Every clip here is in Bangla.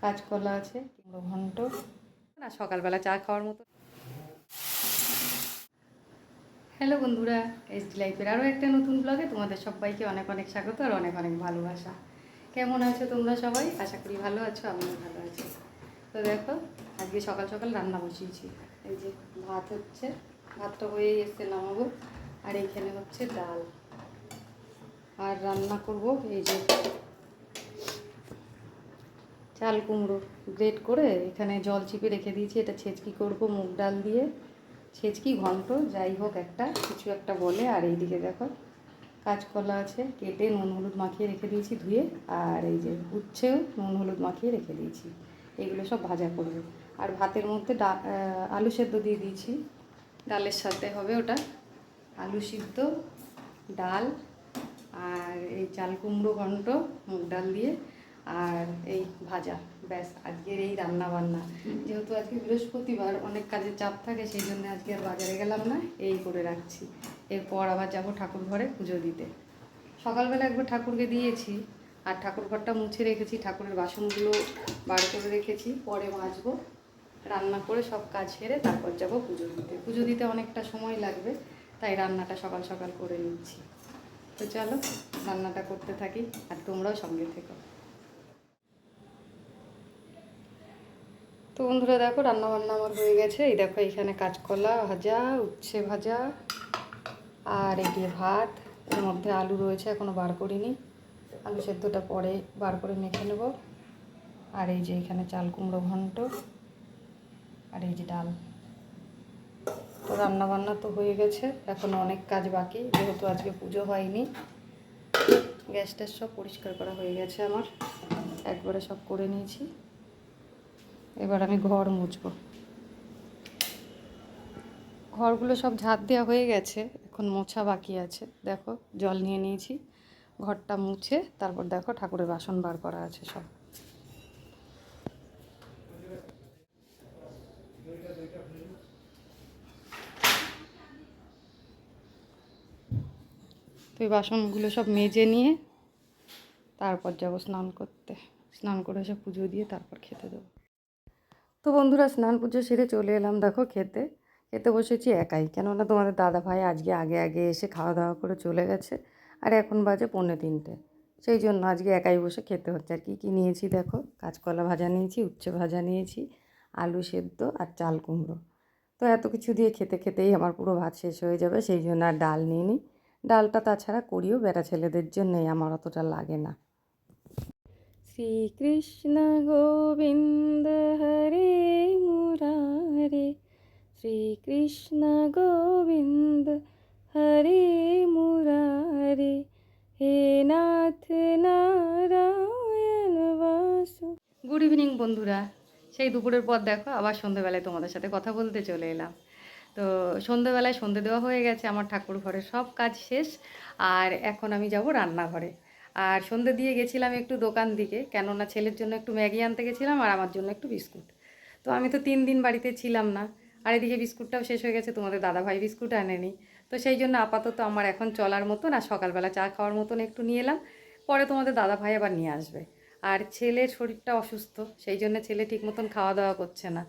কাঁচকলা আছে ঘন্ট না, সকালবেলা চা খাওয়ার মতো। হ্যালো বন্ধুরা এস ডি লাইফের আরও একটা নতুন ব্লগে তোমাদের সবাইকে অনেক অনেক স্বাগত আর অনেক অনেক ভালোবাসা। কেমন আছো তোমরা সবাই? আশা করি ভালো আছো, আমিও ভালো আছি। তো দেখো, আজকে সকাল সকাল রান্না বসিয়েছি। এই যে ভাত হচ্ছে ভাতটা হয়েই এসছে নামাবো। আর এইখানে হচ্ছে ডাল। আর রান্না করব, এই যে চাল কুমড়ো গ্রেট করে এখানে জল চিপে রেখে দিয়েছি। এটা ছেচকি করব মুগ ডাল দিয়ে। ছেচকি ঘন্ট, যাই হোক একটা, কিছু একটা বলে। আর এইদিকে দেখো, কাঁচকলা আছে, কেটে নুন হলুদ মাখিয়ে রেখে দিয়েছি ধুয়ে। আর এই যে উচ্ছেও নুন হলুদ মাখিয়ে রেখে দিয়েছি। এগুলো সব ভাজা করবে। আর ভাতের মধ্যে ডা আলু সেদ্ধ দিয়ে দিয়েছি। ডালের সাথে হবে ওটা। আলু সিদ্ধ, ডাল, আর এই চাল কুমড়ো ঘন্ট, মুগ ডাল দিয়ে। আর এই ভাজা, ব্যাস, আজকের এই রান্না বান্না যেহেতু আজকে বৃহস্পতিবার, অনেক কাজের চাপ থাকে, সেই জন্য আজকে আর বাজারে গেলাম না, এই করে রাখছি। এরপর আবার যাব ঠাকুর ঘরে পুজো দিতে। সকালবেলা একবার ঠাকুরকে দিয়েছি, আর ঠাকুর ঘরটা মুছে রেখেছি, ঠাকুরের বাসনগুলো বার করে রেখেছি, পরে মাজবো, রান্না করে সব কাজ সেরে তারপর যাব পুজো দিতে। পুজো দিতে অনেকটা সময় লাগবে, তাই রান্নাটা সকাল সকাল করে নিচ্ছি। তো চলো, রান্নাটা করতে থাকি, আর তোমরাও সঙ্গে থেকো। তো বন্ধুরা দেখো রান্না বান্না আমার হয়ে গেছে। এই দেখো, এখানে কাঁচকলা ভাজা, উচ্ছে ভাজা আর এই দিয়ে ভাত। এর মধ্যে আলু রয়েছে এখনও বার করিনি। আলু সেদ্ধটা পরে বার করে মেখে নেব। আর এই যে এখানে চাল কুমড়ো ঘন্ট আর এই যে ডাল। তো রান্না বান্না তো হয়ে গেছে, এখন অনেক কাজ বাকি, যেহেতু আজকে পুজো হয়নি। গ্যাস ট্যাস সব পরিষ্কার করা হয়ে গেছে আমার। একবারে সব করে নিয়েছি। এবার আমি ঘর মুছবো। ঘরগুলো সব ঝাঁট দেওয়া হয়ে গেছে, এখন মোছা বাকি আছে। দেখো, জল নিয়ে নিয়েছি, ঘরটা মুছে, তারপর দেখো ঠাকুরের বাসন বার করা আছে সব। তো এই বাসনগুলো সব মেজে নিয়ে, তারপর যাব স্নান করতে। স্নান করে এসে পুজো দিয়ে তারপর খেতে দেবো। তো বন্ধুরা স্নান পুজো সেরে চলে এলাম, দেখো খেতে। খেতে বসেছি একাই, কেননা তোমাদের দাদা ভাই আজকে আগে আগে এসে খাওয়া দাওয়া করে চলে গেছে, আর এখন বাজে পৌনে তিনটে। সেই জন্য আজকে একাই বসে খেতে হচ্ছে। আর কী কী নিয়েছি দেখো? কাঁচকলা ভাজা নিয়েছি, উচ্ছে ভাজা নিয়েছি, আলু সেদ্ধ আর চাল কুমড়ো। তো এত কিছু দিয়ে খেতে খেতেই আমার পুরো ভাত শেষ হয়ে যাবে, সেই জন্য আর ডাল নিয়ে নিই ডালটা তাছাড়া করিও বেটা ছেলেদের জন্যই, আমার অতটা লাগে না। শ্রীকৃষ্ণ গোবিন্দ হরে মুরারে। শ্রীকৃষ্ণ গোবিন্দ হরে মুরারে। হে নাথ নারায়ণ বাসু। গুড ইভিনিং বন্ধুরা। সেই দুপুরের পর দেখো, আবার সন্ধেবেলায় তোমাদের সাথে কথা বলতে চলে এলাম। তো সন্ধেবেলায় সন্ধে দেওয়া হয়ে গেছে, আমার ঠাকুর ঘরে সব কাজ শেষ, আর এখন আমি যাব রান্নাঘরে। আর সন্ধে দিয়ে গেছিলাম একটু দোকান দিকে, কেননা ছেলের জন্য একটু ম্যাগি আনতে গেছিলাম আর আমার জন্য একটু বিস্কুট। তো আমি তো তিন দিন বাড়িতে ছিলাম না, আর এদিকে বিস্কুটটাও শেষ হয়ে গেছে, তোমাদের দাদাভাই বিস্কুট আনেনি। তো সেই জন্য আপাতত আমার এখন চলার মতন আর সকালবেলা চা খাওয়ার মতন একটু নিয়ে এলাম, পরে তোমাদের দাদাভাই আবার নিয়ে আসবে। আর ছেলের শরীরটা অসুস্থ, সেই জন্য ছেলে ঠিক মতন খাওয়া দাওয়া করছে না।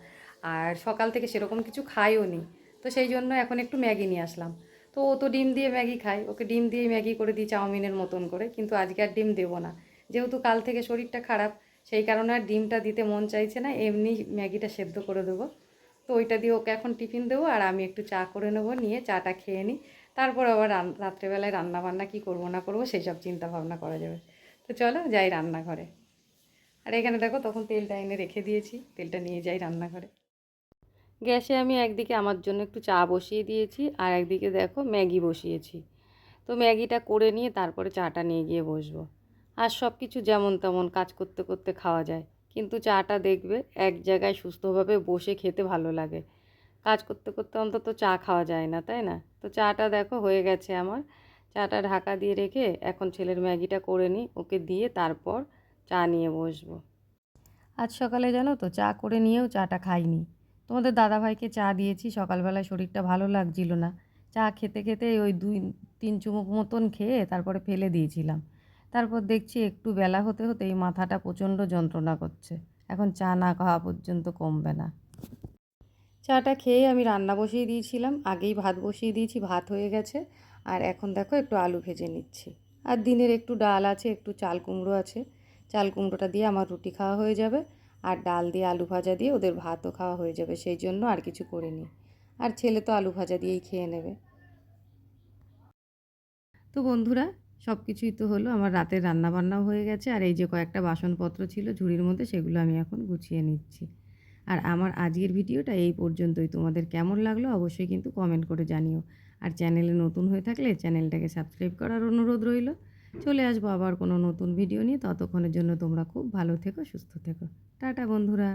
আর সকাল থেকে সেরকম কিছু খাইও নি তো সেই জন্য এখন একটু ম্যাগি নিয়ে আসলাম। তো ও তো ডিম দিয়ে ম্যাগি খায়। ওকে ডিম দিয়ে ম্যাগি করে দিই চাউমিনের মতন করে, কিন্তু আজকে আর ডিম দেবো না। যেহেতু কাল থেকে শরীরটা খারাপ, সেই কারণে আর ডিমটা দিতে মন চাইছে না, এমনি ম্যাগিটা সেদ্ধ করে দেবো। তো ওইটা দিয়ে ওকে এখন টিফিন দেবো, আর আমি একটু চা করে নেব, নিয়ে চাটা খেয়ে নিই। তারপর আবার রাত্রেবেলায় রান্না বান্না কী করব না করব সেই সব চিন্তা ভাবনা করা যাবে। তো চলো যাই রান্নাঘরে। আর এখানে দেখো, তখন তেলটা এনে রেখে দিয়েছি, তেলটা নিয়ে যাই রান্নাঘরে। গ্যাসে আমি একদিকে আমার জন্য একটু চা বসিয়ে দিয়েছি আর একদিকে দেখো ম্যাগি বসিয়েছি। তো ম্যাগিটা করে নিয়ে তারপরে চাটা নিয়ে গিয়ে বসবো। আর সব কিছু যেমন তেমন কাজ করতে করতে খাওয়া যায়। কিন্তু চাটা দেখবে এক জায়গায় সুস্থভাবে বসে খেতে ভালো লাগে। কাজ করতে করতে অন্তত চা খাওয়া যায় না, তাই না? তো চাটা দেখো হয়ে গেছে আমার। চাটা ঢাকা দিয়ে রেখে এখন ছেলের ম্যাগিটা করে নিই, ওকে দিয়ে তারপর চা নিয়ে বসবো। আজ সকালে জানো তো চা করে নিয়েও চাটা খাইনি। তোমাদের দাদাভাইকে চা দিয়েছি, সকালবেলায় শরীরটা ভালো লাগছিল না। চা খেতে খেতে ওই দুই, তিন চুমুক মতন খেয়ে তারপরে ফেলে দিয়েছিলাম। তারপর দেখছি একটু বেলা হতে হতে এই মাথাটা প্রচণ্ড যন্ত্রণা করছে। এখন চা না খাওয়া পর্যন্ত কমবে না। চাটা খেয়ে আমি রান্না বসিয়ে দিয়েছিলাম, আগেই ভাত বসিয়ে দিয়েছি, ভাত হয়ে গেছে। আর এখন দেখো একটু আলু ভেজে নিচ্ছি। আর দিনের একটু ডাল আছে, একটু চাল কুমড়ো আছে। চাল কুমড়োটা দিয়ে আমার রুটি খাওয়া হয়ে যাবে। আর ডাল দিয়ে আলু ভাজা দিয়ে ওদের ভাতও খাওয়া হয়ে যাবে, সেই জন্য আর কিছু করিনি। আর ছেলে তো আলু ভাজা দিয়েই খেয়ে নেবে। তো বন্ধুরা সব কিছুই তো হলো, আমার রাতের রান্নাবান্নাও হয়ে গেছে, আর এই যে কয়েকটা বাসনপত্র ছিল ঝুড়ির মধ্যে, সেগুলো আমি এখন গুছিয়ে নিচ্ছি। আর আমার আজকের ভিডিওটা এই পর্যন্তই। তোমাদের কেমন লাগল অবশ্যই কিন্তু কমেন্ট করে জানিও। আর চ্যানেলে নতুন হয়ে থাকলে চ্যানেলটাকে সাবস্ক্রাইব করার অনুরোধ রইল। চলে আসব আবার কোনো নতুন ভিডিও নিয়ে। ততক্ষণের জন্য তোমরা খুব ভালো থেকো, সুস্থ থেকো। টাটা বন্ধুরা।